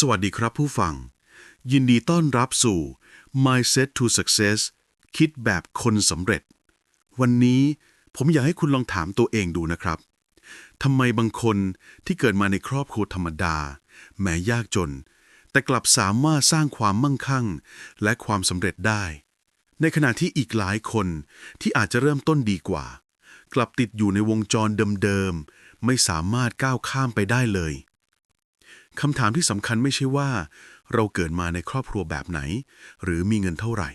สวัสดีครับผู้ฟัง ยินดีต้อนรับสู่ Mindset to Success คิดแบบคนสำเร็จ วันนี้ผมอยากให้คุณลองถามตัวเองดูนะครับทำไมบางคนที่เกิดมาในครอบครัวธรรมดา แม้ยากจน แต่กลับสามารถสร้างความมั่งคั่ง และความสำเร็จได้ ในขณะที่อีกหลายคนที่อาจจะเริ่มต้นดีกว่า กลับติดอยู่ในวงจรเดิมๆไม่สามารถก้าวข้ามไปได้เลย คำถามที่สำคัญไม่ใช่ว่า เราเกิดมาในครอบครัวแบบไหน หรือมีเงินเท่าไหร่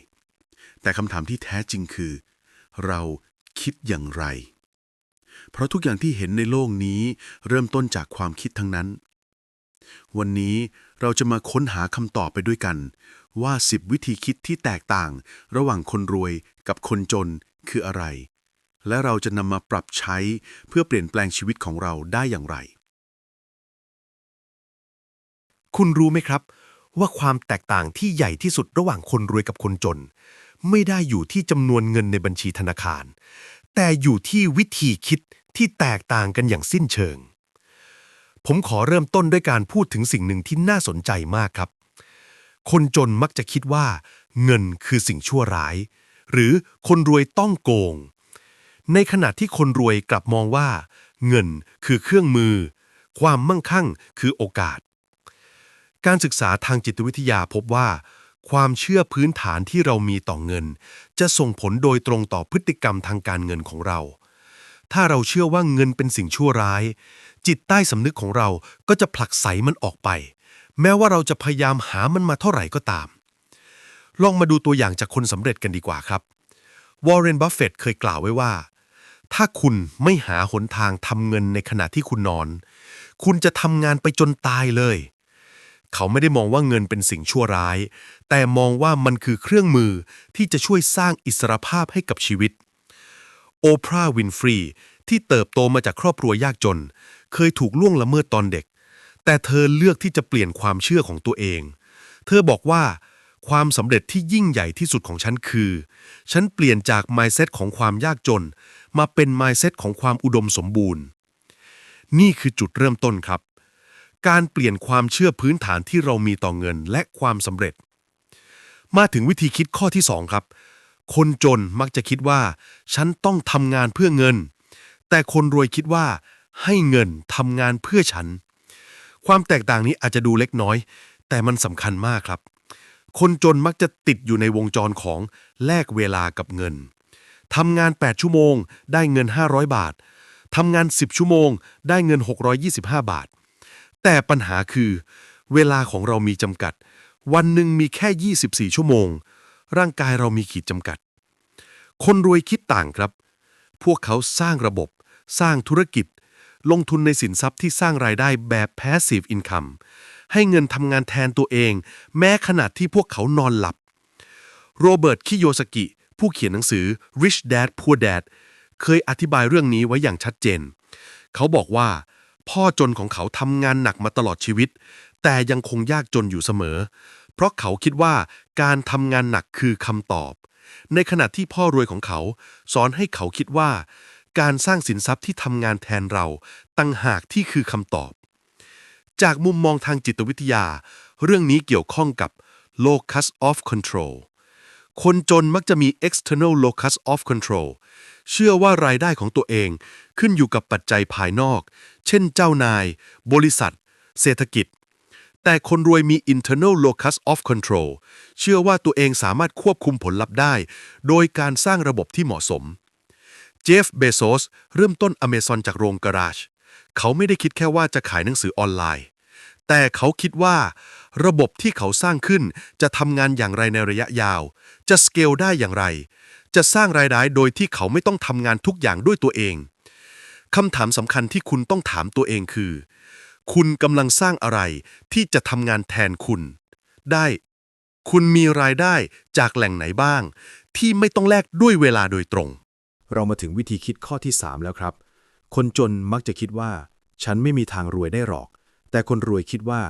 แต่คำถามที่แท้จริงคือ เราคิดอย่างไร เพราะทุกอย่างที่เห็นในโลกนี้เริ่มต้นจากความคิดทั้งนั้น วันนี้เราจะมาค้นหาคำตอบไปด้วยกัน ว่า 10 วิธีคิดที่แตกต่าง ระหว่างคนรวยกับคนจนคืออะไร และเราจะนำมาปรับใช้เพื่อเปลี่ยนแปลงชีวิตของเราได้อย่างไร คุณรู้ไหมครับ ว่าความแตกต่างที่ใหญ่ที่สุดระหว่างคนรวยกับคนจน ไม่ได้อยู่ที่จำนวนเงินในบัญชีธนาคาร แต่อยู่ที่วิธีคิดที่แตกต่างกันอย่างสิ้นเชิง ผมขอเริ่มต้นด้วยการพูดถึงสิ่งหนึ่งที่น่าสนใจมากครับ คนจนมักจะคิดว่า เงินคือสิ่งชั่วร้าย หรือคนรวยต้องโกง ในขณะที่คนรวยกลับมองว่า เงินคือเครื่องมือ ความมั่งคั่งคือโอกาส การศึกษาทางจิตวิทยาพบว่า ความเชื่อพื้นฐานที่เรามีต่อเงิน จะส่งผลโดยตรงต่อพฤติกรรมทางการเงินของเรา ถ้าเราเชื่อว่าเงินเป็นสิ่งชั่วร้าย จิตใต้สำนึกของเราก็จะผลักไสมันออกไป แม้ว่าเราจะพยายามหามันมาเท่าไหร่ก็ตาม ลองมาดูตัวอย่างจากคนสำเร็จกันดีกว่าครับ วอร์เรน บัฟเฟตต์เคยกล่าวไว้ว่า ถ้าคุณไม่หาหนทางทำเงินในขณะที่คุณนอน คุณจะทำงานไปจนตายเลย เขาไม่ได้มองว่าเงินเป็นสิ่งชั่วร้าย แต่มองว่ามันคือเครื่องมือที่จะช่วยสร้างอิสรภาพให้กับชีวิต โอปราห์วินฟรีที่เติบโตมาจากครอบครัวยากจน เคยถูกล่วงละเมิดตอนเด็ก แต่เธอเลือกที่จะเปลี่ยนความเชื่อของตัวเอง เธอบอกว่า ความสำเร็จที่ยิ่งใหญ่ที่สุดของฉันคือ ฉันเปลี่ยนจาก mindset ของความยากจน มาเป็น mindset ของความอุดมสมบูรณ์ นี่คือจุดเริ่มต้นครับ การเปลี่ยนความเชื่อพื้นฐานที่เรามีต่อเงินและความสำเร็จ มาถึงวิธีคิดข้อที่ 2 ครับ คนจนมักจะคิดว่า ฉันต้องทำงานเพื่อเงิน แต่คนรวยคิดว่า ให้เงินทำงานเพื่อฉัน ความแตกต่างนี้อาจจะดูเล็กน้อย แต่มันสำคัญมากครับ คนจนมักจะติดอยู่ในวงจรของแลกเวลากับเงินทำงาน 8 ชั่วโมง ได้เงิน 500 บาททำงาน 10 ชั่วโมง ได้เงิน 625 บาท แต่ปัญหาคือ เวลาของเรามีจำกัด วันหนึ่งมีแค่ 24 ชั่วโมง ร่างกายเรามีขีดจำกัด คนรวยคิดต่างครับ พวกเขาสร้างระบบ สร้างธุรกิจ ลงทุนในสินทรัพย์ที่สร้างรายได้แบบ passive income ให้เงินทำงานแทนตัวเอง แม้ขณะที่พวกเขานอนหลับ โรเบิร์ต คิโยสกิ ผู้เขียนหนังสือ Rich Dad Poor Dad เคยอธิบายเรื่องนี้ไว้อย่างชัดเจน เขาบอกว่า พ่อจนของเขาทำงานหนักมาตลอดชีวิต แต่ยังคงยากจนอยู่เสมอ เพราะเขาคิดว่าการทำงานหนักคือคำตอบ ในขณะที่พ่อรวยของเขา สอนให้เขาคิดว่า การสร้างสินทรัพย์ที่ทำงานแทนเราตั้งหากที่คือคำตอบ จากมุมมองทางจิตวิทยา เรื่องนี้เกี่ยวข้องกับ locus of control คนจนมักจะมี external locus of control เชื่อว่ารายได้ของตัวเองขึ้นอยู่กับปัจจัยภายนอก เช่นเจ้านาย บริษัท เศรษฐกิจ แต่คนรวยมี internal locus of control เชื่อว่าตัวเองสามารถควบคุมผลลัพธ์ได้ โดยการสร้างระบบที่เหมาะสม เจฟเบโซสเริ่มต้นอเมซอนจากโรงกราช เขาไม่ได้คิดแค่ว่าจะขายหนังสือออนไลน์ แต่เขาคิดว่า ระบบที่เขาสร้างขึ้นจะทำงานอย่างไรในระยะยาว จะสเกลได้อย่างไร จะสร้างรายได้โดยที่เขาไม่ต้องทำงานทุกอย่างด้วยตัวเองคำถามสำคัญที่คุณต้องถามตัวเองคือ คุณกำลังสร้างอะไรที่จะทำงานแทนคุณ ได้ คุณมีรายได้จากแหล่งไหนบ้าง ที่ไม่ต้องแลกด้วยเวลาโดยตรง เรามาถึงวิธีคิดข้อที่ 3 แล้วครับ คนจนมักจะคิดว่า ฉันไม่มีทางรวยได้หรอก แต่คนรวยคิดว่า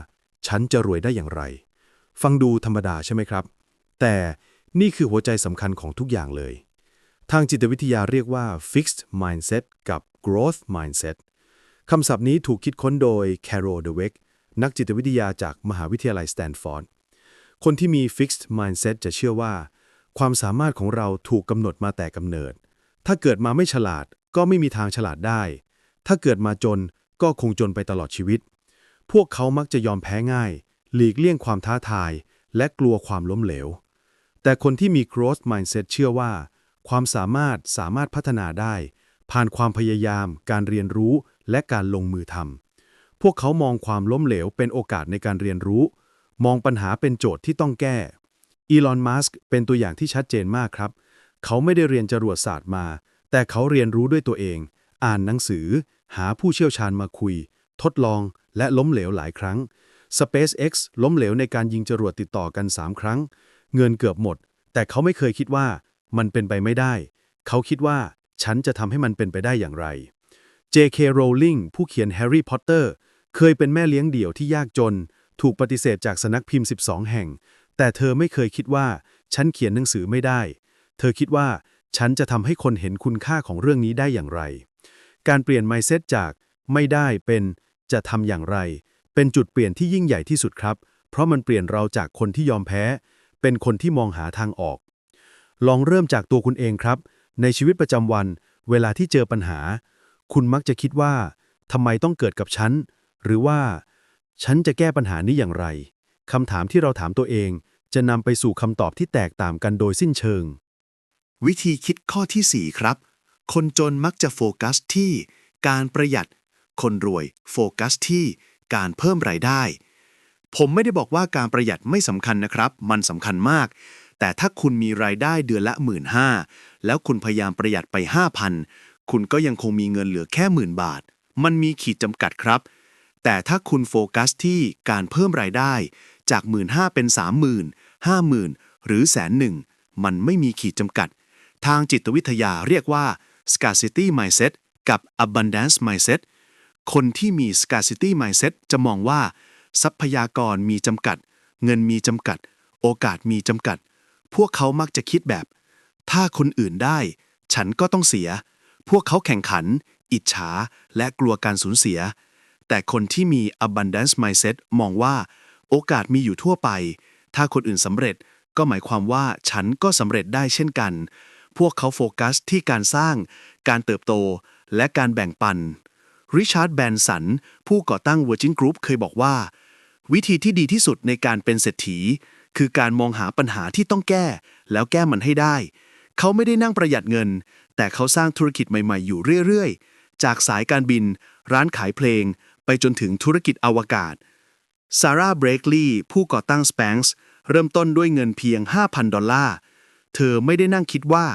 ฉันจะรวยได้อย่างไร ฟังดูธรรมดาใช่ไหมครับ แต่นี่คือหัวใจสำคัญของทุกอย่างเลย ทางจิตวิทยาเรียกว่า fixed mindset กับ growth mindset คำศัพท์นี้ถูกคิดค้นโดย Carol Dweck นักจิตวิทยาจากมหาวิทยาลัยสแตนฟอร์ด คนที่มี fixed mindset จะเชื่อว่า ความสามารถของเราถูกกำหนดมาแต่กำเนิด ถ้าเกิดมาไม่ฉลาดก็ไม่มีทางฉลาดได้ ถ้าเกิดมาจนก็คงจนไปตลอดชีวิต พวกเขามักจะยอมแพ้ง่าย หลีกเลี่ยงความท้าทาย และกลัวความล้มเหลว แต่คนที่มี growth mindset เชื่อว่า ความสามารถสามารถพัฒนาได้ ผ่านความพยายาม การเรียนรู้และการลงมือทำพวกเขามองความล้มเหลวเป็นโอกาสในการเรียนรู้ มองปัญหาเป็นโจทย์ที่ต้องแก้อีลอนมัสก์เป็นตัวอย่างที่ชัดเจนมากครับ เขาไม่ได้เรียนจรวดศาสตร์มา แต่เขาเรียนรู้ด้วยตัวเอง อ่านหนังสือ หาผู้เชี่ยวชาญมาคุย ทดลอง และล้มเหลวหลายครั้ง SpaceX ล้มเหลวในการยิงจรวดติดต่อกัน 3 ครั้ง เงินเกือบหมด แต่เขาไม่เคยคิดว่ามันเป็นไปไม่ได้ เขาคิดว่าฉันจะทำให้มันเป็นไปได้อย่างไร J.K. Rowling ผู้เขียน Harry Potter เคยเป็นแม่เลี้ยงเดี่ยวที่ยากจน ถูกปฏิเสธจากสนักพิมพ์ 12 แห่ง แต่เธอไม่เคยคิดว่า ฉันเขียนหนังสือไม่ได้ เธอคิดว่า ฉันจะทำให้คนเห็นคุณค่าของเรื่องนี้ได้อย่างไร การเปลี่ยน mindset จากไม่ได้เป็น จะทำอย่างไร เป็นจุดเปลี่ยนที่ยิ่งใหญ่ที่สุดครับ เพราะมันเปลี่ยนเราจากคนที่ยอมแพ้ เป็นคนที่มองหาทางออก ลองเริ่มจากตัวคุณเองครับ ในชีวิตประจำวัน เวลาที่เจอปัญหา คุณมักจะคิดว่าทำไมต้องเกิดกับฉัน หรือว่า ฉันจะแก้ปัญหานี้อย่างไรคำถามที่เราถามตัวเองจะนำไปสู่คำตอบที่แตกต่างกันโดยสิ้นเชิง วิธีคิดข้อที่ 4 ครับ คนจนมักจะโฟกัสที่การประหยัด คนรวยโฟกัสที่การเพิ่มรายได้ ผมไม่ได้บอกว่าการประหยัดไม่สำคัญนะครับ มันสำคัญมาก แต่ถ้าคุณมีรายได้เดือนละ 1 5ื่นแล้วคุณพยายามประหยัดไป 5,000 คุณก็ยังคงมีเงินเหลือแค่หมื่นบาท มันมีขีดจำกัดครับ แต่ถ้าคุณโฟกัสที่การเพิ่มรายได้ จาก 1 5ื่นเป็น 30,000 50,000 หรือแสนหนึ่งมันไม่มีขีดจำกัด ทางจิตวิทยาเรียกว่า scarcity mindset กับ abundance mindset คนที่มี scarcity mindset จะมองว่า ทรัพยากรมีจำกัด เงินมีจำกัด โอกาสมีจำกัด พวกเขามักจะคิดแบบ ถ้าคนอื่นได้ ฉันก็ต้องเสีย พวกเขาแข่งขัน อิจฉา และกลัวการสูญเสีย แต่คนที่มี abundance mindset มองว่า โอกาสมีอยู่ทั่วไป ถ้าคนอื่นสำเร็จก็หมายความว่าฉันก็สำเร็จได้เช่นกัน พวกเขาโฟกัสที่การสร้าง การเติบโต และการแบ่งปัน ริชาร์ดแบนสัน ผู้ก่อตั้ง Virgin Group เคยบอกว่า วิธีที่ดีที่สุดในการเป็นเศรษฐี คือการมองหาปัญหาที่ต้องแก้ แล้วแก้มันให้ได้ เขาไม่ได้นั่งประหยัดเงิน แต่เขาสร้างธุรกิจใหม่ ๆ อยู่เรื่อย ๆ จากสายการบิน ร้านขายเพลง ไปจนถึงธุรกิจอวกาศซาร่าเบรกลีย์ผู้ก่อตั้ง Spanx เริ่มต้นด้วยเงินเพียง 5,000 ดอลลาร์ เธอไม่ได้นั่งคิดว่า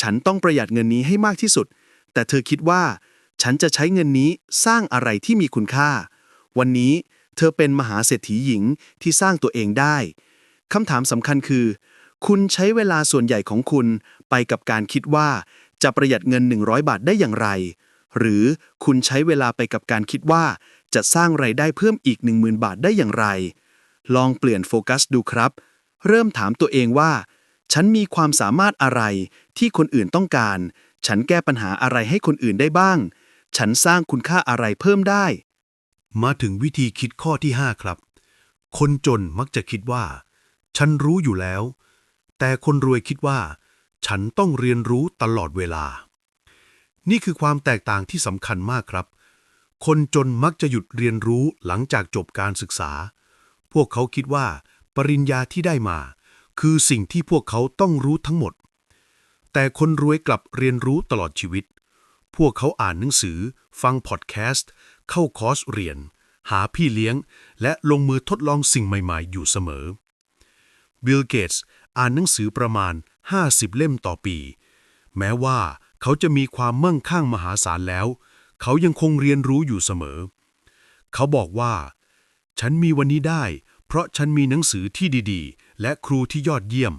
ฉันต้องประหยัดเงินนี้ให้มากที่สุด แต่เธอคิดว่า ฉันจะใช้เงินนี้สร้างอะไรที่มีคุณค่า วันนี้เธอเป็นมหาเศรษฐีหญิงที่สร้างตัวเองได้คำถามสำคัญคือ คุณใช้เวลาส่วนใหญ่ของคุณไปกับการคิดว่าจะประหยัดเงิน 100 บาทได้อย่างไร หรือคุณใช้เวลาไปกับการคิดว่าจะสร้างไรายได้เพิ่มอีก 10,000 บาทได้อย่างไร ลองเปลี่ยนโฟกัสดูครับ เริ่มถามตัวเองว่า ฉันมีความสามารถอะไรที่คนอื่นต้องการ ฉันแก้ปัญหาอะไรให้คนอื่นได้บ้าง ฉันสร้างคุณค่าอะไรเพิ่มได้ มาถึงวิธีคิดข้อที่ 5 ครับ คนจนมักจะคิดว่า ฉันรู้อยู่แล้ว แต่คนรวยคิดว่า ฉันต้องเรียนรู้ตลอดเวลา นี่คือความแตกต่างที่สำคัญมากครับ คนจนมักจะหยุดเรียนรู้หลังจากจบการศึกษา พวกเขาคิดว่า ปริญญาที่ได้มา คือสิ่งที่พวกเขาต้องรู้ทั้งหมด แต่คนรวยกลับเรียนรู้ตลอดชีวิต พวกเขาอ่านหนังสือ ฟังพอดแคสต์ เข้าคอร์สเรียน หาพี่เลี้ยง และลงมือทดลองสิ่งใหม่ๆ อยู่เสมอ บิลเกตส์อ่านหนังสือประมาณ 50 เล่มต่อปี แม้ว่าเขาจะมีความมั่งคั่งมหาศาลแล้ว เขายังคงเรียนรู้อยู่เสมอ เขาบอกว่า ฉันมีวันนี้ได้ เพราะฉันมีหนังสือที่ดีๆ และครูที่ยอดเยี่ยม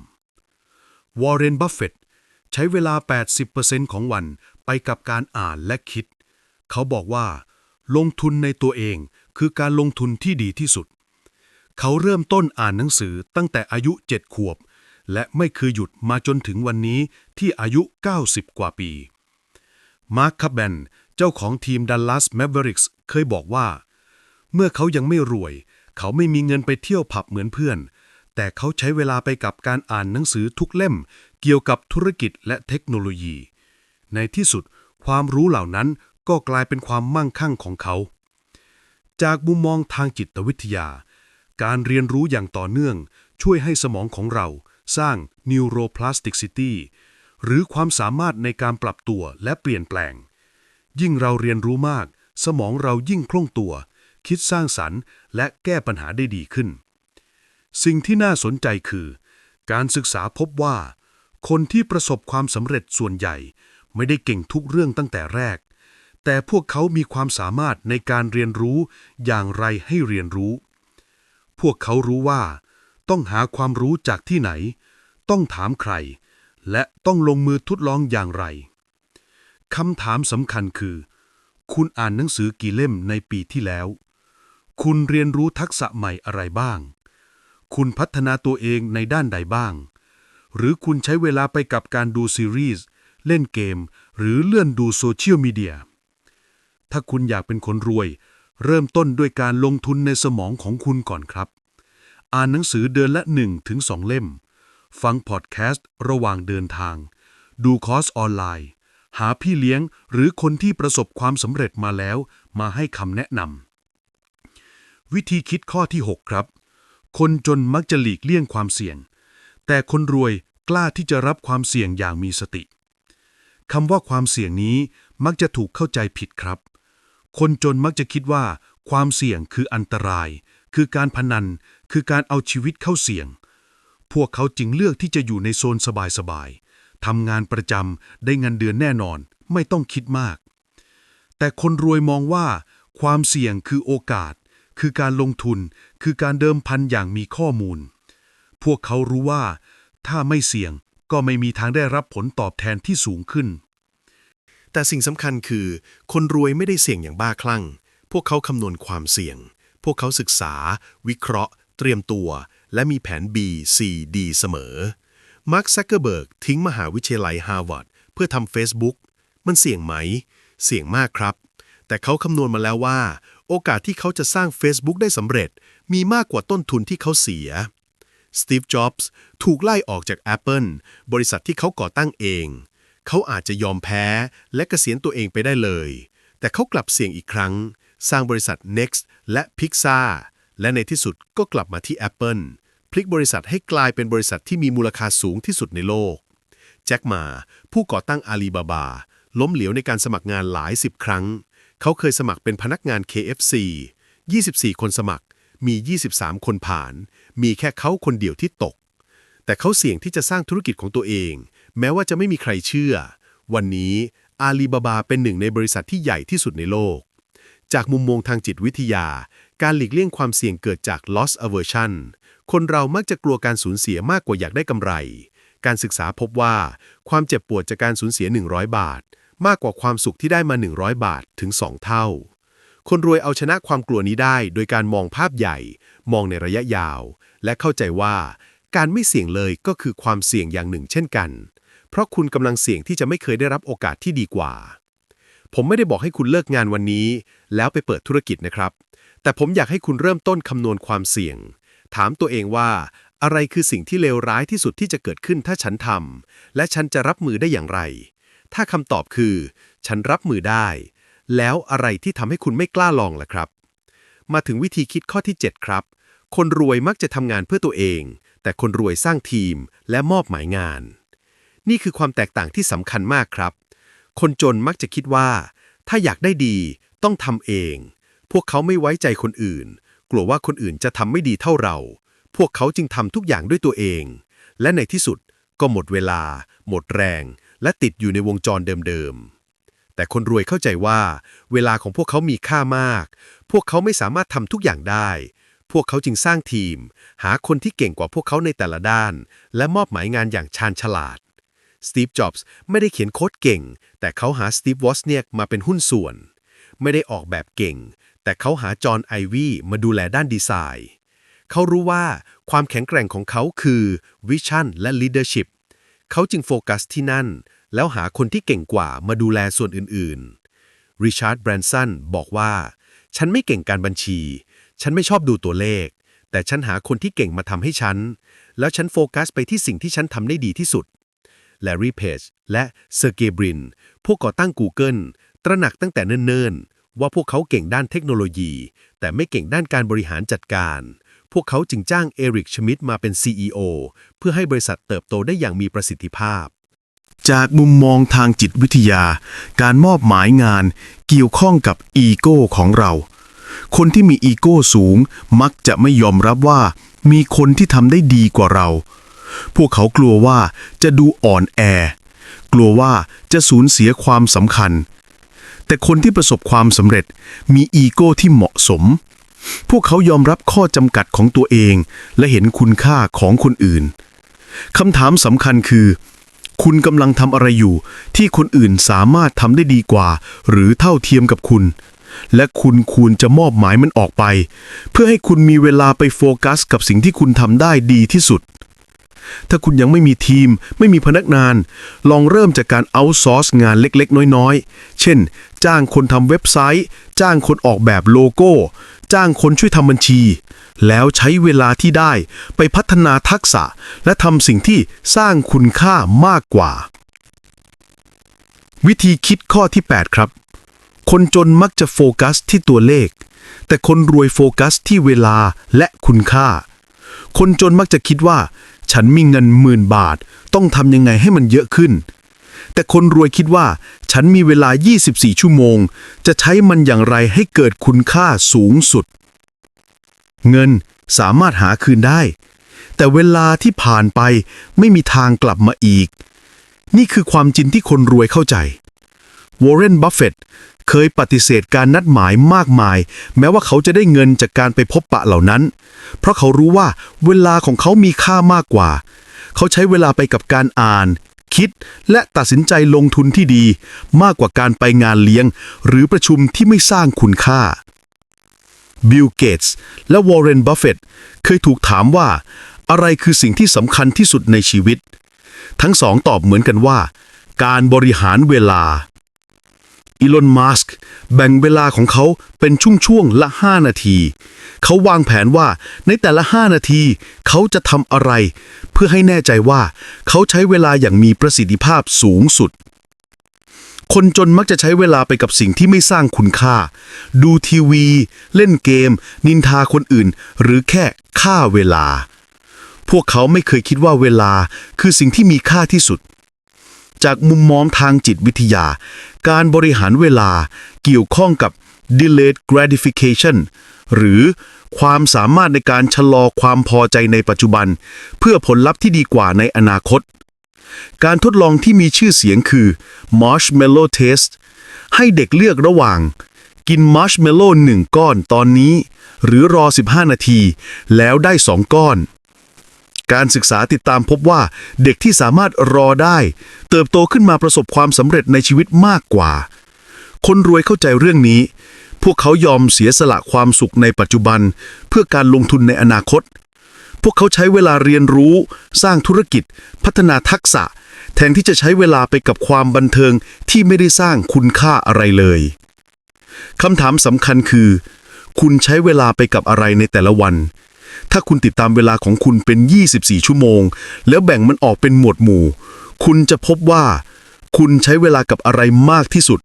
วอร์เรน บัฟเฟตต์ใช้เวลา 80%ของวัน ไปกับการอ่านและคิด เขาบอกว่า ลงทุนในตัวเองคือการลงทุนที่ดีที่สุด เขาเริ่มต้นอ่านหนังสือตั้งแต่อายุ7ขวบ และไม่เคยหยุดมาจนถึงวันนี้ที่อายุ 90 กว่าปี มาร์คคับแบนเจ้าของทีมดัลลัสแมเวริกส์เคยบอกว่า เมื่อเขายังไม่รวย เขาไม่มีเงินไปเที่ยวผับเหมือนเพื่อนแต่เขาใช้เวลาไปกับการอ่านหนังสือทุกเล่ม เกี่ยวกับธุรกิจและเทคโนโลยี ในที่สุดความรู้เหล่านั้นก็กลายเป็นความมั่งคั่งของเขา จากมุมมองทางจิตวิทยา การเรียนรู้อย่างต่อเนื่อง ช่วยให้สมองของเราสร้าง neuroplasticity หรือความสามารถในการปรับตัวและเปลี่ยนแปลง ยิ่งเราเรียนรู้มาก สมองเรายิ่งคล่องตัว คิดสร้างสรรค์ และแก้ปัญหาได้ดีขึ้น สิ่งที่น่าสนใจคือ การศึกษาพบว่า คนที่ประสบความสำเร็จส่วนใหญ่ ไม่ได้เก่งทุกเรื่องตั้งแต่แรก แต่พวกเขามีความสามารถในการเรียนรู้อย่างไรให้เรียนรู้ พวกเขารู้ว่า ต้องหาความรู้จากที่ไหน ต้องถามใคร และต้องลงมือทดลองอย่างไรคำถามสำคัญคือ คุณอ่านหนังสือกี่เล่มในปีที่แล้ว คุณเรียนรู้ทักษะใหม่อะไรบ้าง คุณพัฒนาตัวเองในด้านใดบ้าง หรือคุณใช้เวลาไปกับการดูซีรีส์ เล่นเกม หรือเลื่อนดูโซเชียลมีเดีย ถ้าคุณอยากเป็นคนรวย เริ่มต้นด้วยการลงทุนในสมองของคุณก่อนครับ อ่านหนังสือเดือนละ1ถึง2เล่ม ฟังพอดแคสต์ระหว่างเดินทาง ดูคอร์สออนไลน์ หาพี่เลี้ยงหรือคนที่ประสบความสำเร็จมาแล้วมาให้คำแนะนำวิธีคิดข้อที่ 6 ครับ คนจนมักจะหลีกเลี่ยงความเสี่ยง แต่คนรวยกล้าที่จะรับความเสี่ยงอย่างมีสติ คำว่าความเสี่ยงนี้มักจะถูกเข้าใจผิดครับ คนจนมักจะคิดว่า ความเสี่ยงคืออันตราย คือการพนัน คือการเอาชีวิตเข้าเสี่ยง พวกเขาจึงเลือกที่จะอยู่ในโซนสบายๆทำงานประจำได้เงินเดือนแน่นอน ไม่ต้องคิดมาก แต่คนรวยมองว่า ความเสี่ยงคือโอกาส คือการลงทุน คือการเดิมพันอย่างมีข้อมูล พวกเขารู้ว่า ถ้าไม่เสี่ยง ก็ไม่มีทางได้รับผลตอบแทนที่สูงขึ้น แต่สิ่งสำคัญคือ คนรวยไม่ได้เสี่ยงอย่างบ้าคลั่ง พวกเขาคำนวณความเสี่ยง พวกเขาศึกษา วิเคราะห์ เตรียมตัว และมีแผน B C D เสมอ มาร์คซักเกอร์เบิร์กทิ้งมหาวิทยาลัยฮาร์วาร์ดเพื่อทำ Facebook มันเสี่ยงไหม เสี่ยงมากครับ แต่เขาคำนวณมาแล้วว่า โอกาสที่เขาจะสร้าง Facebook ได้สำเร็จ มีมากกว่าต้นทุนที่เขาเสีย สตีฟ จ็อบส์ ถูกไล่ออกจาก Apple บริษัทที่เขาก่อตั้งเอง เขาอาจจะยอมแพ้และเกษียณตัวเองไปได้เลย แต่เขากลับเสี่ยงอีกครั้ง สร้างบริษัท Next และ Pixar และในที่สุดก็กลับมาที่ Apple พลิกบริษัทให้กลายเป็นบริษัทที่มีมูลค่าสูงที่สุดในโลก แจ็คมา ผู้ก่อตั้งอาลีบาบา ล้มเหลวในการสมัครงานหลายสิบครั้ง เขาเคยสมัครเป็นพนักงาน KFC 24 คนสมัคร มี 23 คนผ่าน มีแค่เขาคนเดียวที่ตก แต่เขาเสี่ยงที่จะสร้างธุรกิจของตัวเอง แม้ว่าจะไม่มีใครเชื่อ วันนี้อาลีบาบาเป็นหนึ่งในบริษัทที่ใหญ่ที่สุดในโลก จากมุมมองทางจิตวิทยา การหลีกเลี่ยงความเสี่ยงเกิดจาก loss aversion คนเรามักจะกลัวการสูญเสียมากกว่าอยากได้กำไร การศึกษาพบว่าความเจ็บปวดจากการสูญเสีย 100 บาท มากกว่าความสุขที่ได้มา 100 บาทถึง 2 เท่า คนรวยเอาชนะความกลัวนี้ได้ โดยการมองภาพใหญ่ มองในระยะยาว และเข้าใจว่า การไม่เสี่ยงเลยก็คือความเสี่ยงอย่างหนึ่งเช่นกัน เพราะคุณกำลังเสี่ยงที่จะไม่เคยได้รับโอกาสที่ดีกว่า ผมไม่ได้บอกให้คุณเลิกงานวันนี้ แล้วไปเปิดธุรกิจนะครับ แต่ผมอยากให้คุณเริ่มต้นคำนวณความเสี่ยง ถามตัวเองว่าอะไรคือสิ่งที่เลวร้ายที่สุดที่จะเกิดขึ้นถ้าฉันทำและฉันจะรับมือได้อย่างไร ถ้าคำตอบคือ ฉันรับมือได้ แล้วอะไรที่ทำให้คุณไม่กล้าลองล่ะครับ มาถึงวิธีคิดข้อที่ 7 ครับ คนรวยมักจะทำงานเพื่อตัวเอง แต่คนรวยสร้างทีมและมอบหมายงาน นี่คือความแตกต่างที่สำคัญมากครับ คนจนมักจะคิดว่า ถ้าอยากได้ดีต้องทำเอง พวกเขาไม่ไว้ใจคนอื่น กลัวว่าคนอื่นจะทำไม่ดีเท่าเรา พวกเขาจึงทำทุกอย่างด้วยตัวเอง และในที่สุดก็หมดเวลา หมดแรง และติดอยู่ในวงจรเดิมๆแต่คนรวยเข้าใจว่า เวลาของพวกเขามีค่ามาก พวกเขาไม่สามารถทำทุกอย่างได้ พวกเขาจึงสร้างทีม หาคนที่เก่งกว่าพวกเขาในแต่ละด้าน และมอบหมายงานอย่างชาญฉลาด สตีฟ จ็อบส์ไม่ได้เขียนโค้ดเก่ง แต่เขาหาสตีฟ วอสเนียกมาเป็นหุ้นส่วน ไม่ได้ออกแบบเก่ง แต่เขาหาจอห์น ไอวี่มาดูแลด้านดีไซน์ เขารู้ว่าความแข็งแกร่งของเขาคือวิชั่นและ leadership เขาจึงโฟกัสที่นั่น แล้วหาคนที่เก่งกว่ามาดูแลส่วนอื่นๆ ริชาร์ด แบรนสันบอกว่า ฉันไม่เก่งการบัญชี ฉันไม่ชอบดูตัวเลข แต่ฉันหาคนที่เก่งมาทำให้ฉัน แล้วฉันโฟกัสไปที่สิ่งที่ฉันทำได้ดีที่สุดแลรี่เพจและเซอร์เกย์บรินพวกก่อตั้ง Google ตระหนักตั้งแต่เนิ่นๆ ว่าพวกเขาเก่งด้านเทคโนโลยี แต่ไม่เก่งด้านการบริหารจัดการ พวกเขาจึงจ้างเอริกชมิดมาเป็น CEO เพื่อให้บริษัทเติบโตได้อย่างมีประสิทธิภาพ จากมุมมองทางจิตวิทยา การมอบหมายงานเกี่ยวข้องกับอีโก้ของเรา คนที่มีอีโก้สูงมักจะไม่ยอมรับว่า มีคนที่ทำได้ดีกว่าเรา พวกเขากลัวว่าจะดูอ่อนแอ กลัวว่าจะสูญเสียความสำคัญ แต่คนที่ประสบความสำเร็จมีอีโก้ที่เหมาะสม พวกเขายอมรับข้อจำกัดของตัวเอง และเห็นคุณค่าของคนอื่นคำถามสำคัญคือ คุณกำลังทำอะไรอยู่ที่คนอื่นสามารถทำได้ดีกว่า หรือเท่าเทียมกับคุณ และคุณควรจะมอบหมายมันออกไป เพื่อให้คุณมีเวลาไปโฟกัส กับสิ่งที่คุณทำได้ดีที่สุด ถ้าคุณยังไม่มีทีม ไม่มีพนักงาน ลองเริ่มจากการเอาซอร์สงานเล็กๆ น้อยๆ เช่น จ้างคนทำเว็บไซต์ จ้างคนออกแบบโลโก้ จ้างคนช่วยทำบัญชี แล้วใช้เวลาที่ได้ไปพัฒนาทักษะ และทำสิ่งที่สร้างคุณค่ามากกว่า วิธีคิดข้อที่ 8 ครับ คนจนมักจะโฟกัสที่ตัวเลข แต่คนรวยโฟกัสที่เวลาและคุณค่า คนจนมักจะคิดว่า ฉันมีเงินหมื่นบาท ต้องทำยังไงให้มันเยอะขึ้น แต่คนรวยคิดว่า ฉันมีเวลา 24 ชั่วโมง จะใช้มันอย่างไรให้เกิดคุณค่าสูงสุด เงินสามารถหาคืนได้ แต่เวลาที่ผ่านไปไม่มีทางกลับมาอีก นี่คือความจริงที่คนรวยเข้าใจ วอร์เรน บัฟเฟตเคยปฏิเสธการนัดหมายมากมาย แม้ว่าเขาจะได้เงินจากการไปพบปะเหล่านั้น เพราะเขารู้ว่าเวลาของเขามีค่ามากกว่า เขาใช้เวลาไปกับการอ่าน คิด และตัดสินใจลงทุนที่ดี มากกว่าการไปงานเลี้ยง หรือประชุมที่ไม่สร้างคุณค่าบิลเกตส์และวอร์เรน บัฟเฟตเคยถูกถามว่า อะไรคือสิ่งที่สำคัญที่สุดในชีวิต ทั้งสองตอบเหมือนกันว่า การบริหารเวลา อีลอน มัสก์แบ่งเวลาของเขาเป็นช่วงๆละ 5 นาที เขาวางแผนว่าในแต่ละ 5 นาที เขาจะทำอะไร เพื่อให้แน่ใจว่าเขาใช้เวลาอย่างมีประสิทธิภาพสูงสุด คนจนมักจะใช้เวลาไปกับสิ่งที่ไม่สร้างคุณค่า ดูทีวี เล่นเกม นินทาคนอื่น หรือแค่ฆ่าเวลา พวกเขาไม่เคยคิดว่าเวลาคือสิ่งที่มีค่าที่สุด จากมุมมองทางจิตวิทยา การบริหารเวลาเกี่ยวข้องกับ delayed gratification หรือความสามารถในการชะลอความพอใจในปัจจุบัน เพื่อผลลัพธ์ที่ดีกว่าในอนาคต การทดลองที่มีชื่อเสียงคือ Marshmallow Test ให้เด็กเลือกระหว่าง กินมาร์ชเมลโล่หนึ่งก้อนตอนนี้ หรือรอ 15 นาที แล้วได้ 2 ก้อน การศึกษาติดตามพบว่าเด็กที่สามารถรอได้ เติบโตขึ้นมาประสบความสำเร็จในชีวิตมากกว่า คนรวยเข้าใจเรื่องนี้ พวกเขายอมเสียสละความสุขในปัจจุบัน เพื่อการลงทุนในอนาคต พวกเขาใช้เวลาเรียนรู้ สร้างธุรกิจ พัฒนาทักษะ แทนที่จะใช้เวลาไปกับความบันเทิงที่ไม่ได้สร้างคุณค่าอะไรเลยคำถามสำคัญคือ คุณใช้เวลาไปกับอะไรในแต่ละวัน ถ้าคุณติดตามเวลาของคุณเป็น 24 ชั่วโมง แล้วแบ่งมันออกเป็นหมวดหมู่ คุณจะพบว่า คุณใช้เวลากับอะไรมากที่สุด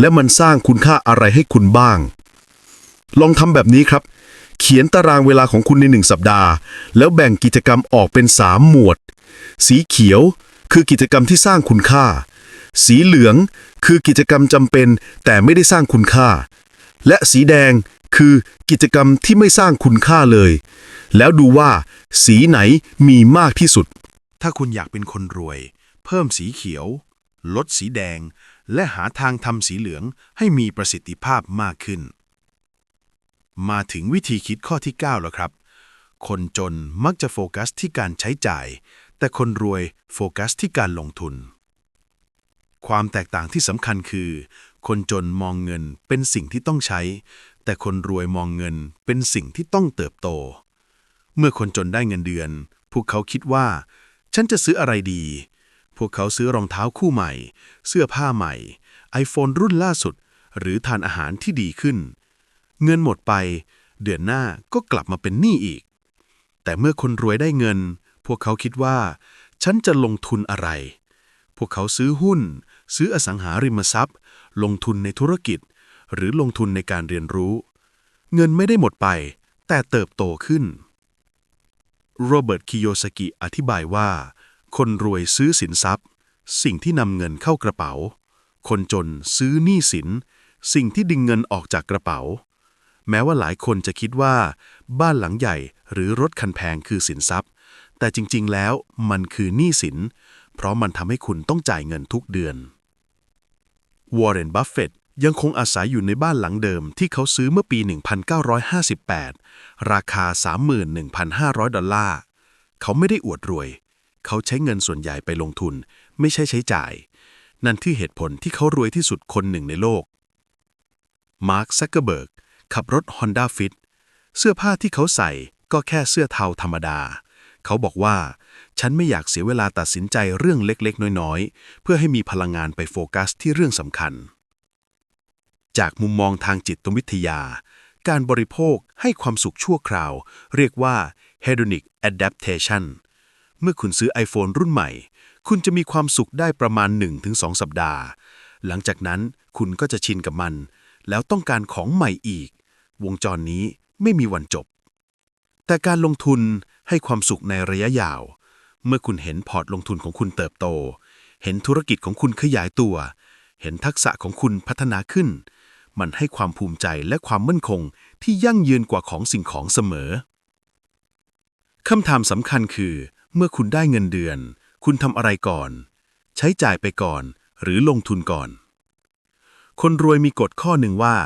และมันสร้างคุณค่าอะไรให้คุณบ้าง ลองทำแบบนี้ครับ เขียนตารางเวลาของคุณในหนึ่งสัปดาห์ แล้วแบ่งกิจกรรมออกเป็น 3 หมวด สีเขียวคือกิจกรรมที่สร้างคุณค่า สีเหลืองคือกิจกรรมจำเป็นแต่ไม่ได้สร้างคุณค่า และสีแดง คือกิจกรรมที่ไม่สร้างคุณค่าเลย แล้วดูว่า สีไหนมีมากที่สุด ถ้าคุณอยากเป็นคนรวย เพิ่มสีเขียว ลดสีแดง และหาทางทำสีเหลืองให้มีประสิทธิภาพมากขึ้น มาถึงวิธีคิดข้อที่ 9 แล้วครับ คนจนมักจะโฟกัสที่การใช้จ่าย แต่คนรวยโฟกัสที่การลงทุน ความแตกต่างที่สำคัญคือ คนจนมองเงินเป็นสิ่งที่ต้องใช้ แต่คนรวยมองเงินเป็นสิ่งที่ต้องเติบโต เมื่อคนจนได้เงินเดือน พวกเขาคิดว่า ฉันจะซื้ออะไรดี พวกเขาซื้อรองเท้าคู่ใหม่ เสื้อผ้าใหม่ iPhone รุ่นล่าสุด หรือทานอาหารที่ดีขึ้น เงินหมดไป เดือนหน้าก็กลับมาเป็นหนี้อีก แต่เมื่อคนรวยได้เงิน พวกเขาคิดว่า ฉันจะลงทุนอะไร พวกเขาซื้อหุ้น ซื้ออสังหาริมทรัพย์ ลงทุนในธุรกิจ หรือลงทุนในการเรียนรู้ เงินไม่ได้หมดไป แต่เติบโตขึ้น โรเบิร์ตคิโยสกิอธิบายว่า คนรวยซื้อสินทรัพย์ สิ่งที่นำเงินเข้ากระเป๋า คนจนซื้อหนี้สิน สิ่งที่ดึงเงินออกจากกระเป๋า แม้ว่าหลายคนจะคิดว่า บ้านหลังใหญ่หรือรถคันแพงคือสินทรัพย์ แต่จริง ๆ แล้วมันคือหนี้สิน เพราะมันทำให้คุณต้องจ่ายเงินทุกเดือนวอร์เรน บัฟเฟตต์ ยังคงอาศัยอยู่ในบ้านหลังเดิมที่เขาซื้อเมื่อปี 1958 ราคา 31,500 ดอลลาร์ เขาไม่ได้อวดรวย เขาใช้เงินส่วนใหญ่ไปลงทุน ไม่ใช่ใช้จ่าย นั่นที่เหตุผลที่เขารวยที่สุดคนหนึ่งในโลก มาร์คซักเกอร์เบิร์กขับรถ Honda Fit เสื้อผ้าที่เขาใส่ก็แค่เสื้อเทาธรรมดา เขาบอกว่า ฉันไม่อยากเสียเวลาตัดสินใจเรื่องเล็กๆ น้อยๆ เพื่อให้มีพลังงานไปโฟกัสที่เรื่องสำคัญ จากมุมมองทางจิตวิทยา การบริโภคให้ความสุขชั่วคราว เรียกว่า hedonic adaptation เมื่อคุณซื้อ iPhone รุ่นใหม่ คุณจะมีความสุขได้ประมาณ 1-2 สัปดาห์ หลังจากนั้นคุณก็จะชินกับมัน แล้วต้องการของใหม่อีก วงจรนี้ไม่มีวันจบ แต่การลงทุนให้ความสุขในระยะยาว เมื่อคุณเห็นพอร์ตลงทุนของคุณเติบโต เห็นธุรกิจของคุณขยายตัว เห็นทักษะของคุณพัฒนาขึ้น มันให้ความภูมิใจและความมั่นคงที่ยั่งยืนกว่าของสิ่งของเสมอ คำถามสำคัญคือ เมื่อคุณได้เงินเดือน คุณทำอะไรก่อน ใช้จ่ายไปก่อน หรือลงทุนก่อน คนรวยมีกฎข้อหนึ่งว่า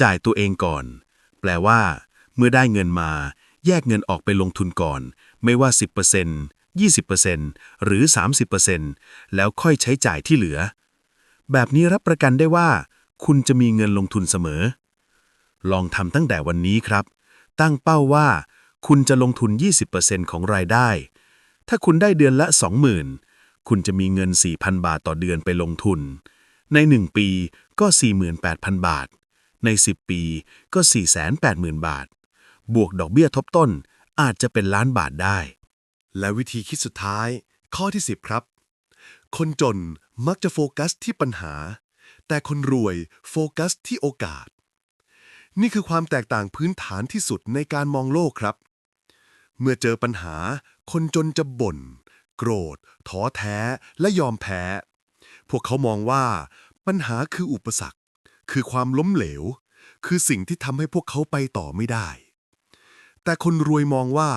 จ่ายตัวเองก่อน แปลว่า เมื่อได้เงินมา แยกเงินออกไปลงทุนก่อน ไม่ว่า 10% 20%หรือ 30%แล้วค่อยใช้จ่ายที่เหลือ แบบนี้รับประกันได้ว่า คุณจะมีเงินลงทุนเสมอ ลองทำตั้งแต่วันนี้ครับ ตั้งเป้าว่า คุณจะลงทุน 20%ของรายได้ ถ้าคุณได้เดือนละ 20,000 คุณจะมีเงิน 4,000 บาทต่อเดือนไปลงทุน ใน 1 ปีก็ 48,000 บาท ใน 10 ปีก็ 480,000 บาท บวกดอกเบี้ยทบต้นอาจจะเป็นล้านบาทได้ และวิธีคิดสุดท้าย ข้อที่ 10 ครับ คนจนมักจะโฟกัสที่ปัญหา แต่คนรวยโฟกัสที่โอกาส นี่คือความแตกต่างพื้นฐานที่สุดในการมองโลกครับ เมื่อเจอปัญหา คนจนจะบ่น โกรธ ท้อแท้ และยอมแพ้ พวกเขามองว่า ปัญหาคืออุปสรรค คือความล้มเหลว คือสิ่งที่ทำให้พวกเขาไปต่อไม่ได้ แต่คนรวยมองว่า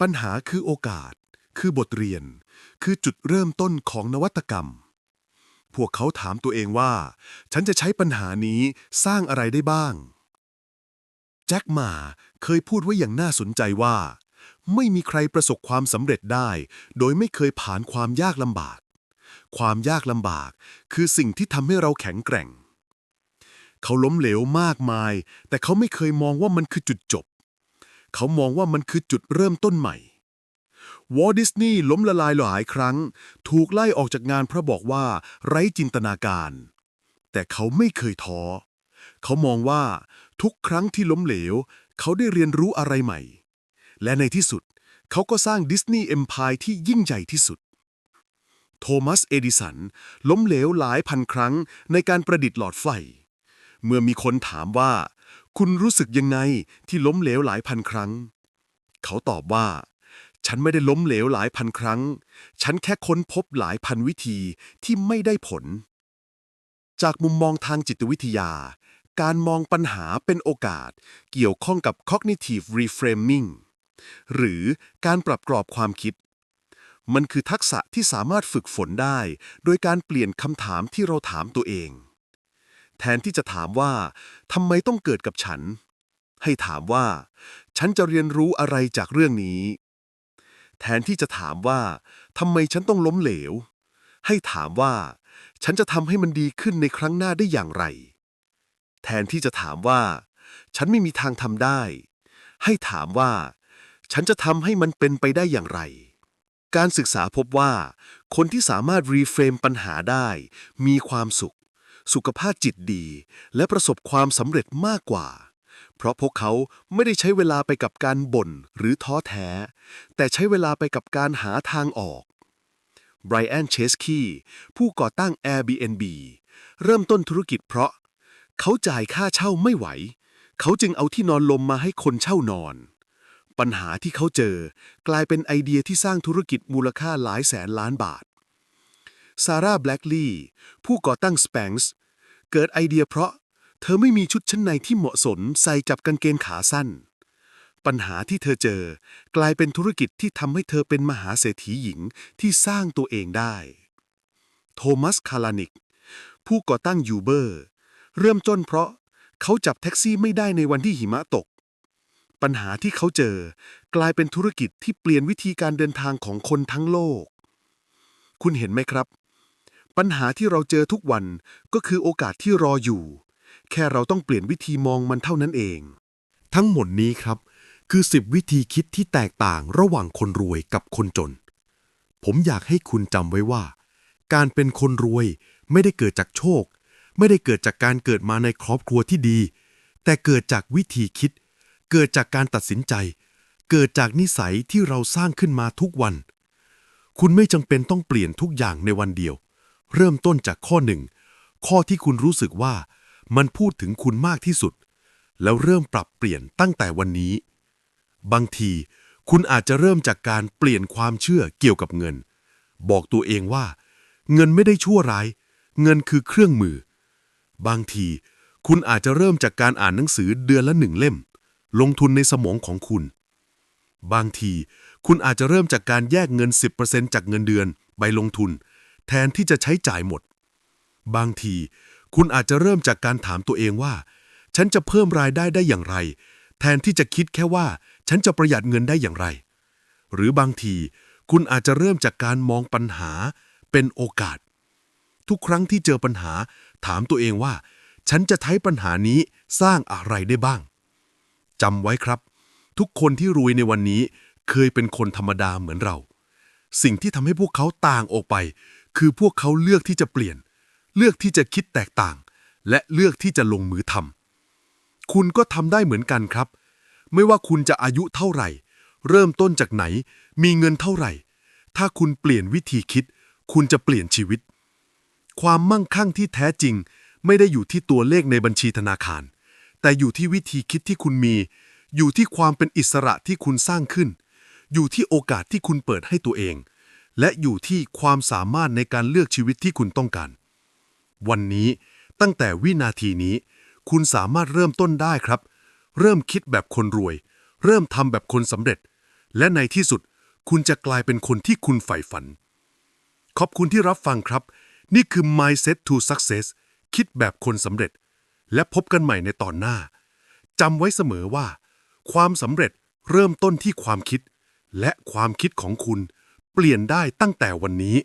ปัญหาคือโอกาส คือบทเรียน คือจุดเริ่มต้นของนวัตกรรม พวกเขาถามตัวเองว่า ฉันจะใช้ปัญหานี้สร้างอะไรได้บ้าง แจ็คหมาเคยพูดไว้อย่างน่าสนใจว่า ไม่มีใครประสบความสำเร็จได้ โดยไม่เคยผ่านความยากลำบาก ความยากลำบากคือสิ่งที่ทำให้เราแข็งแกร่ง เขาล้มเหลวมากมาย แต่เขาไม่เคยมองว่ามันคือจุดจบ เขามองว่ามันคือจุดเริ่มต้นใหม่ วอลดิสนีย์ล้มละลายหลายครั้ง ถูกไล่ออกจากงานเพราะบอกว่าไร้จินตนาการ แต่เขาไม่เคยท้อ เขามองว่าทุกครั้งที่ล้มเหลว เขาได้เรียนรู้อะไรใหม่ และในที่สุด เขาก็สร้างดิสนีย์เอ็มพายที่ยิ่งใหญ่ที่สุด โทมัส เอดิสัน ล้มเหลวหลายพันครั้งในการประดิษฐ์หลอดไฟ เมื่อมีคนถามว่า คุณรู้สึกยังไงที่ล้มเหลวหลายพันครั้ง เขาตอบว่า ฉันไม่ได้ล้มเหลวหลายพันครั้ง ฉันแค่ค้นพบหลายพันวิธีที่ไม่ได้ผล จากมุมมองทางจิตวิทยา การมองปัญหาเป็นโอกาสเกี่ยวข้องกับ cognitive reframing หรือการปรับกรอบความคิด มันคือทักษะที่สามารถฝึกฝนได้ โดยการเปลี่ยนคำถามที่เราถามตัวเอง แทนที่จะถามว่าทำไมต้องเกิดกับฉัน ให้ถามว่า ฉันจะเรียนรู้อะไรจากเรื่องนี้ แทนที่จะถามว่าทำไมฉันต้องล้มเหลว ให้ถามว่า ฉันจะทำให้มันดีขึ้นในครั้งหน้าได้อย่างไร แทนที่จะถามว่า ฉันไม่มีทางทำได้ ให้ถามว่า ฉันจะทำให้มันเป็นไปได้อย่างไร การศึกษาพบว่า คนที่สามารถรีเฟรมปัญหาได้ มีความสุข สุขภาพจิตดี และประสบความสำเร็จมากกว่า เพราะพวกเขาไม่ได้ใช้เวลาไปกับการบ่นหรือท้อแท้ แต่ใช้เวลาไปกับการหาทางออกไบรอันเชสคีผู้ก่อตั้ง Airbnb เริ่มต้นธุรกิจเพราะ เขาจ่ายค่าเช่าไม่ไหว เขาจึงเอาที่นอนลมมาให้คนเช่านอน ปัญหาที่เขาเจอกลายเป็นไอเดียที่สร้างธุรกิจมูลค่าหลายแสนล้านบาทซาร่าแบล็กลีย์ผู้ก่อตั้ง Spanx เกิดไอเดียเพราะ เธอไม่มีชุดชั้นในที่เหมาะสมใส่จับกางเกงขาสั้น ปัญหาที่เธอเจอ กลายเป็นธุรกิจที่ทำให้เธอเป็นมหาเศรษฐีหญิงที่สร้างตัวเองได้ โทมัส คาลานิก ผู้ก่อตั้งยูเบอร์ เริ่มต้นเพราะเขาจับแท็กซี่ไม่ได้ในวันที่หิมะตก ปัญหาที่เขาเจอ กลายเป็นธุรกิจที่เปลี่ยนวิธีการเดินทางของคนทั้งโลก คุณเห็นไหมครับ ปัญหาที่เราเจอทุกวันก็คือโอกาสที่รออยู่ แค่เราต้องเปลี่ยนวิธีมองมันเท่านั้นเอง ทั้งหมดนี้ครับ คือ 10 วิธีคิดที่แตกต่างระหว่างคนรวยกับคนจน ผมอยากให้คุณจำไว้ว่า การเป็นคนรวยไม่ได้เกิดจากโชค ไม่ได้เกิดจากการเกิดมาในครอบครัวที่ดี แต่เกิดจากวิธีคิด เกิดจากการตัดสินใจ เกิดจากนิสัยที่เราสร้างขึ้นมาทุกวัน คุณไม่จำเป็นต้องเปลี่ยนทุกอย่างในวันเดียว เริ่มต้นจากข้อหนึ่งข้อที่คุณรู้สึกว่า มันพูดถึงคุณมากที่สุด แล้วเริ่มปรับเปลี่ยนตั้งแต่วันนี้ บางทีคุณอาจจะเริ่มจากการเปลี่ยนความเชื่อเกี่ยวกับเงิน บอกตัวเองว่า เงินไม่ได้ชั่วร้าย เงินคือเครื่องมือ บางที คุณอาจจะเริ่มจากการอ่านหนังสือเดือนละหนึ่งเล่ม ลงทุนในสมองของคุณ บางที คุณอาจจะเริ่มจากการแยกเงิน 10%จากเงินเดือนไปลงทุน แทนที่จะใช้จ่ายหมด บางที คุณอาจจะเริ่มจากการถามตัวเองว่า ฉันจะเพิ่มรายได้ได้อย่างไร แทนที่จะคิดแค่ว่า ฉันจะประหยัดเงินได้อย่างไร หรือบางที คุณอาจจะเริ่มจากการมองปัญหาเป็นโอกาส ทุกครั้งที่เจอปัญหา ถามตัวเองว่า ฉันจะใช้ปัญหานี้สร้างอะไรได้บ้างจำไว้ครับ ทุกคนที่รวยในวันนี้เคยเป็นคนธรรมดาเหมือนเรา สิ่งที่ทำให้พวกเขาต่างออกไป คือพวกเขาเลือกที่จะเปลี่ยน เลือกที่จะคิดแตกต่าง และเลือกที่จะลงมือทำคุณก็ทำได้เหมือนกันครับ ไม่ว่าคุณจะอายุเท่าไหร่ เริ่มต้นจากไหน มีเงินเท่าไหร่ ถ้าคุณเปลี่ยนวิธีคิด คุณจะเปลี่ยนชีวิต ความมั่งคั่งที่แท้จริง ไม่ได้อยู่ที่ตัวเลขในบัญชีธนาคาร แต่อยู่ที่วิธีคิดที่คุณมี อยู่ที่ความเป็นอิสระที่คุณสร้างขึ้น อยู่ที่โอกาสที่คุณเปิดให้ตัวเอง และอยู่ที่ความสามารถในการเลือกชีวิตที่คุณต้องการ วันนี้ ตั้งแต่วินาทีนี้ คุณสามารถเริ่มต้นได้ครับ เริ่มคิดแบบคนรวย เริ่มทำแบบคนสำเร็จ และในที่สุด คุณจะกลายเป็นคนที่คุณใฝ่ฝัน ขอบคุณที่รับฟังครับ นี่คือ Mindset to Success คิดแบบคนสำเร็จ และพบกันใหม่ในตอนหน้าจำไว้เสมอว่า ความสำเร็จเริ่มต้นที่ความคิด และความคิดของคุณเปลี่ยนได้ตั้งแต่วันนี้